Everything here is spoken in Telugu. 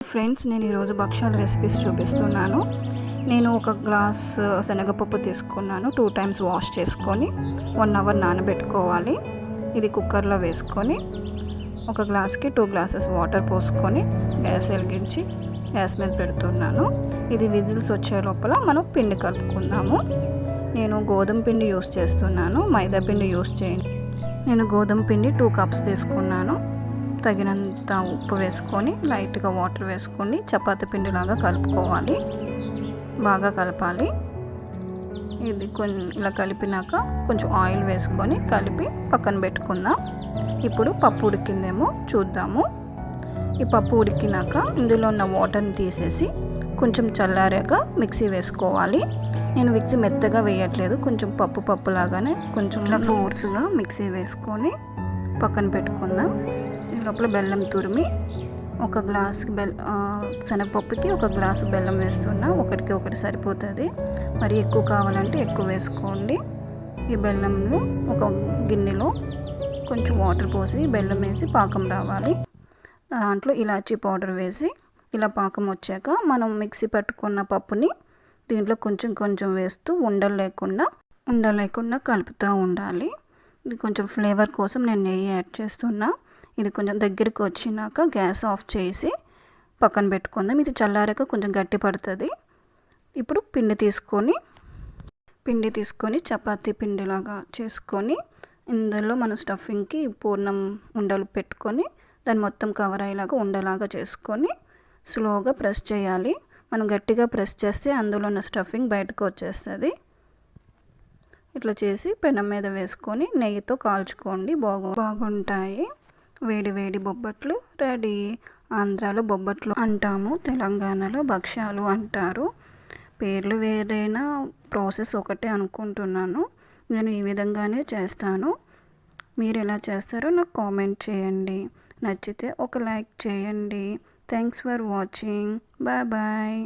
ఫ్రెండ్స్ నేను ఈరోజు భక్ష్యాల రెసిపీస్ చూపిస్తున్నాను. నేను ఒక గ్లాస్ శనగపప్పు తీసుకున్నాను. టూ టైమ్స్ వాష్ చేసుకొని వన్ అవర్ నానబెట్టుకోవాలి. ఇది కుక్కర్లో వేసుకొని ఒక గ్లాస్కి టూ గ్లాసెస్ వాటర్ పోసుకొని గ్యాస్ వెలిగించి గ్యాస్ మీద పెడుతున్నాను. ఇది విజిల్స్ వచ్చే లోపల మనం పిండి కలుపుకుందాము. నేను గోధుమ పిండి యూస్ చేస్తున్నాను. మైదా పిండి యూస్ చేయండి. నేను గోధుమ పిండి టూ కప్స్ తీసుకున్నాను. తగినంత ఉప్పు వేసుకొని లైట్గా వాటర్ వేసుకొని చపాతీ పిండిలాగా కలుపుకోవాలి. బాగా కలపాలి. ఇది కొన్ని ఇలా కలిపినాక కొంచెం ఆయిల్ వేసుకొని కలిపి పక్కన పెట్టుకుందాం. ఇప్పుడు పప్పు ఉడికిందేమో చూద్దాము. ఈ పప్పు ఉడికినాక ఇందులో ఉన్న వాటర్ని తీసేసి కొంచెం చల్లారాక మిక్సీ వేసుకోవాలి. నేను మిక్సీ మెత్తగా వేయట్లేదు. కొంచెం పప్పు పప్పు లాగానే కొంచెం ఫోర్స్గా మిక్సీ వేసుకొని పక్కన పెట్టుకుందాం. లోపల బెల్లం తురిమి ఒక గ్లాస్ బెల్ శనగపప్పుకి ఒక గ్లాసు బెల్లం వేస్తున్నా ఒకటికి ఒకటి సరిపోతుంది. మరి ఎక్కువ కావాలంటే ఎక్కువ వేసుకోండి. ఈ బెల్లంలో ఒక గిన్నెలో కొంచెం వాటర్ పోసి బెల్లం వేసి పాకం రావాలి. దాంట్లో ఇలాచీ పౌడర్ వేసి ఇలా పాకం వచ్చాక మనం మిక్సీ పట్టుకున్న పప్పుని దీంట్లో కొంచెం కొంచెం వేస్తూ ఉండలు లేకుండా కలుపుతూ ఉండాలి. ఇది కొంచెం ఫ్లేవర్ కోసం నేను నెయ్యి యాడ్ చేస్తున్నా. ఇది కొంచెం దగ్గరికి వచ్చినాక గ్యాస్ ఆఫ్ చేసి పక్కన పెట్టుకుందాం. ఇది చల్లారాక కొంచెం గట్టి పడుతుంది. ఇప్పుడు పిండి తీసుకొని పిండి తీసుకొని చపాతీ పిండిలాగా చేసుకొని ఇందులో మనం స్టఫింగ్కి పూర్ణం ఉండలు పెట్టుకొని దాన్ని మొత్తం కవర్ అయ్యేలాగా ఉండలాగా చేసుకొని స్లోగా ప్రెస్ చేయాలి. మనం గట్టిగా ప్రెస్ చేస్తే అందులో ఉన్న స్టఫింగ్ బయటకు వచ్చేస్తుంది. ఇట్లా చేసి పెనం మీద వేసుకొని నెయ్యితో కాల్చుకోండి. బాగు బాగుంటాయి. వేడి వేడి బొబ్బట్లు రెడీ ఆంధ్రాలో బొబ్బట్లు అంటాము తెలంగాణలో భక్ష్యాలు అంటారు. పేర్లు వేరైనా? ప్రాసెస్ ఒకటే అనుకుంటున్నాను. నేను ఈ విధంగానే చేస్తాను. మీరు ఎలా చేస్తారో నాకు కామెంట్ చేయండి. నచ్చితే ఒక లైక్ చేయండి. Thanks for watching. Bye bye.